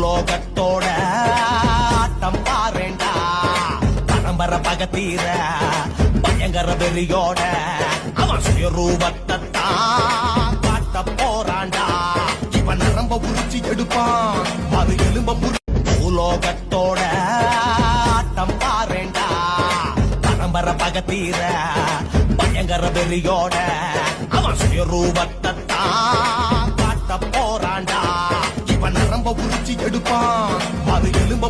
பூலோகத்தோட ஆட்டம் பாருண்டா. பரம்பர பகத்தீர பயங்கர வெறியோட அவன் சுயரூபத்தை காட்ட போறாண்டா இவன் நரம்ப உரிச்சு எடுப்பான் மறு எலும்ப முறி பூலோகத்தோட ஆட்டம் பாருண்டா. பரம்பர பகத்தீர பயங்கர வெறியோட அவன் சுயரூபத்தை கொடுப்பான். அது எலும்ப